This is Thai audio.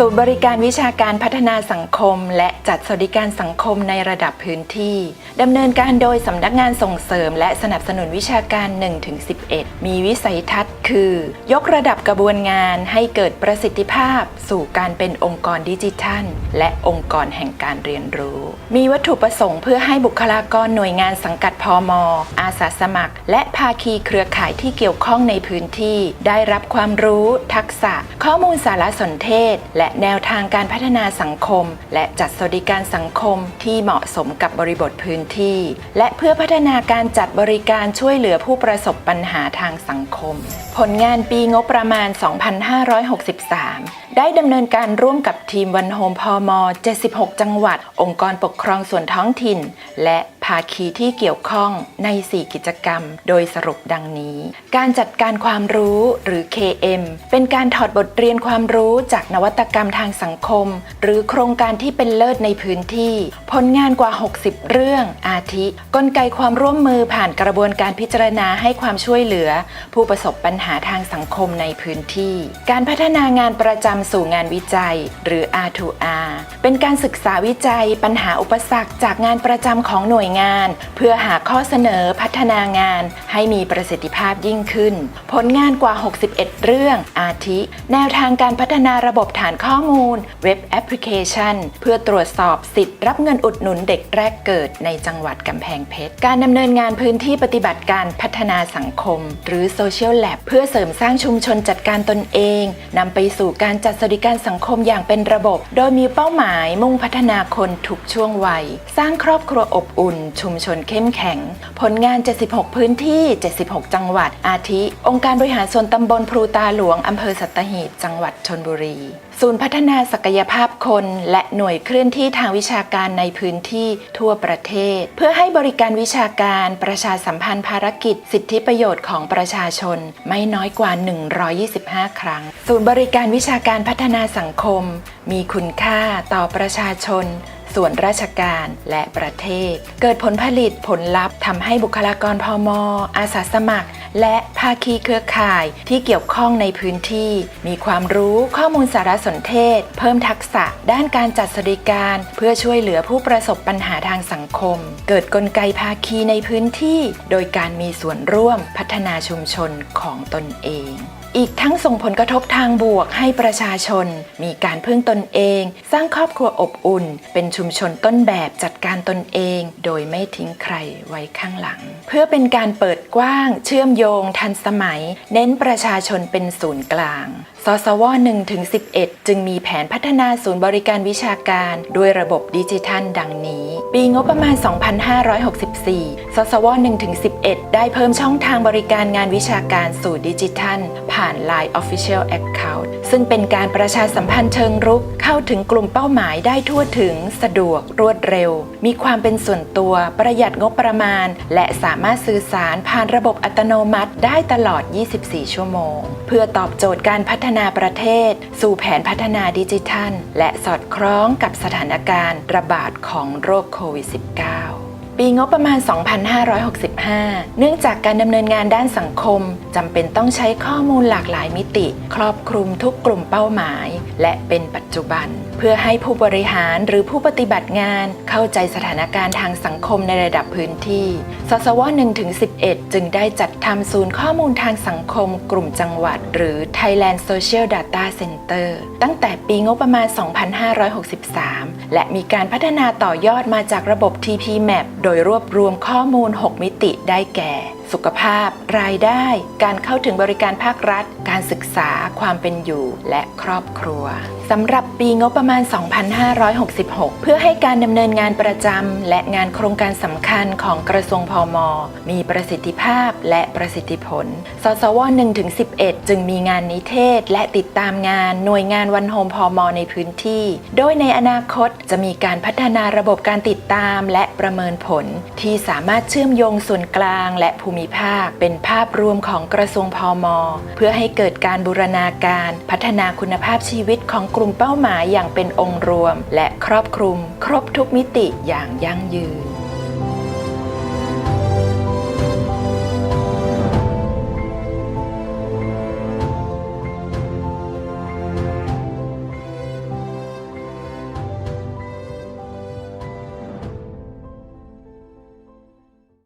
ศูนย์บริการวิชาการพัฒนาสังคม และจัดสวัสดิการสังคมในระดับพื้นที่ดำเนินการโดยสำนักงานส่งเสริม และสนับสนุนวิชาการ 1-11 มีวิสัยทัศน์คือ ยกระดับกระบวนงานให้เกิดประสิทธิภาพ สู่การเป็นองค์กรดิจิทัล และองค์กรแห่งการเรียนรู้ มีวัตถุประสงค์เพื่อให้บุคลากรหน่วยงานสังกัดพอมอาสาสมัคร และภาคีเครือข่ายที่เกี่ยวข้องในพื้นที่ ได้รับความรู้ ทักษะ ข้อมูลสารสนเทศ และแนวทางการพัฒนาสังคม และจัดสวัสดิการสังคมที่เหมาะสมกับบริบทพื้นที่ และเพื่อพัฒนาการจัดบริการช่วยเหลือผู้ประสบปัญหาทางสังคม ผลงานปีงบประมาณ 2563 ได้ดำเนินการร่วมกับทีมวันโฮมพอม76 จังหวัด องค์กรปกครองส่วนท้องถิ่น และ ภาคีที่เกี่ยวข้องใน 4 กิจกรรม โดยสรุปดังนี้ การจัดการความรู้หรือ KM เป็นการถอดบทเรียนความรู้จากนวัตกรรมทางสังคม หรือโครงการที่เป็นเลิศในพื้นที่ ผลงานกว่า 60 เรื่อง อาทิ กลไกความร่วมมือผ่านกระบวนการพิจารณาให้ความช่วยเหลือ ผู้ประสบปัญหาทางสังคมในพื้นที่ การพัฒนางานประจำสู่งานวิจัย หรือ R2R เป็นการศึกษาวิจัยปัญหาอุปสรรคจากงานประจำของหน่วยงาน เพื่อหาข้อเสนอพัฒนางานให้มีประสิทธิภาพยิ่งขึ้น ผลงานกว่า 61 เรื่องอาทิ แนวทางการพัฒนาระบบฐานข้อมูล เว็บแอปพลิเคชัน เพื่อตรวจสอบสิทธิ์รับเงินอุดหนุนเด็กแรกเกิดในจังหวัดกำแพงเพชร การดำเนินงานพื้นที่ปฏิบัติการพัฒนาสังคม หรือ Social Lab เพื่อเสริมสร้างชุมชนจัดการตนเองนำไปสู่การจัดสวัสดิการสังคมอย่างเป็นระบบ โดยมีเป้าหมายมุ่งพัฒนาคนทุกช่วงวัย สร้างครอบครัวอบอุ่นชุมชนเข้มแข็ง ผลงาน 76 พื้นที่ 76 จังหวัด อาทิ องค์การบริหารส่วนตำบลพลูตาหลวงอำเภอสัตหีบ จังหวัดชนบุรี ศูนย์พัฒนาศักยภาพคน และหน่วยเคลื่อนที่ทางวิชาการในพื้นที่ทั่วประเทศ เพื่อให้บริการวิชาการประชาสัมพันธ์ภารกิจ สิทธิประโยชน์ของประชาชน ไม่น้อยกว่า 125 ครั้ง ศูนย์บริการวิชาการพัฒนาสังคม มีคุณค่าต่อประชาชน ส่วนราชการและประเทศ เกิดผลผลิตผลลัพธ์ทำให้บุคลากรพอมออาสาสมัคร และภาคีเครือข่ายที่เกี่ยวข้องในพื้นที่ มีความรู้ข้อมูลสารสนเทศ เพิ่มทักษะด้านการจัดสวัสดิการ เพื่อช่วยเหลือผู้ประสบปัญหาทางสังคม เกิดกลไกภาคีในพื้นที่ โดยการมีส่วนร่วมพัฒนาชุมชนของตนเองอีกทั้งส่งผลกระทบทางบวกให้ประชาชน มีการพึ่งตนเอง สร้างครอบครัวอบอุ่น เป็นชุมชนต้นแบบจัดการตนเอง โดยไม่ทิ้งใครไว้ข้างหลัง เพื่อเป็นการเปิดกว้าง เชื่อมโยง ทันสมัย เน้นประชาชนเป็นศูนย์กลางสสว1ถึง11 จึงมีแผนพัฒนาศูนย์บริการวิชาการ ด้วยระบบดิจิทัลดังนี้ ปีงบประมาณ 2564 สสว1ถึง11 ได้เพิ่มช่องทางบริการงานวิชาการสู่ดิจิทัลผ่าน Line Official Account ซึ่งเป็นการประชาสัมพันธ์เชิงรุกเข้าถึงกลุ่มเป้าหมายได้ทั่วถึง สะดวกรวดเร็ว มีความเป็นส่วนตัว ประหยัดงบประมาณ และสามารถสื่อสารผ่านระบบอัตโนมัติได้ตลอด 24 ชั่วโมง เพื่อตอบโจทย์การพัฒนาประเทศ สู่แผนพัฒนาดิจิทัล และสอดคล้องกับสถานการณ์ระบาดของโรคโควิด -19 ปีงบประมาณ 2565 เนื่องจากการดำเนินงานด้านสังคมจำเป็นต้องใช้ข้อมูลหลากหลายมิติ ครอบคลุมทุกกลุ่มเป้าหมาย และเป็นปัจจุบัน เพื่อให้ผู้บริหารหรือผู้ปฏิบัติงานเข้าใจสถานการณ์ทางสังคมในระดับพื้นที่ สสว1-11 จึงได้จัดทำศูนย์ข้อมูลทางสังคมกลุ่มจังหวัด หรือ Thailand Social Data Center ตั้งแต่ปีงบประมาณ 2563 และมีการพัฒนาต่อยอดมาจากระบบ TP Map โดยรวบรวมข้อมูล 6 มิติได้แก่ สุขภาพ รายได้ การเข้าถึงบริการภาครัฐ การศึกษา ความเป็นอยู่ และครอบครัวสำหรับปีงบประมาณ 2566 เพื่อให้การดำเนินงานประจำและงานโครงการสำคัญของกระทรวงพมมีประสิทธิภาพและประสิทธิผล สสว 1-11 จึงมีงานนิเทศ และติดตามงานหน่วยงานวันโฮมพอมในพื้นที่ โดยในอนาคตจะมีการพัฒนาระบบการติดตามและประเมินผล ที่สามารถเชื่อมโยงส่วนกลางและภูมิภาค เป็นภาพรวมของกระทรวงพอมเพื่อให้เกิดการบูรณาการพัฒนาคุณภาพชีวิตของกลุ่มเป้าหมายอย่างเป็นองค์รวม และครอบคลุม ครบทุกมิติอย่างยั่งยืน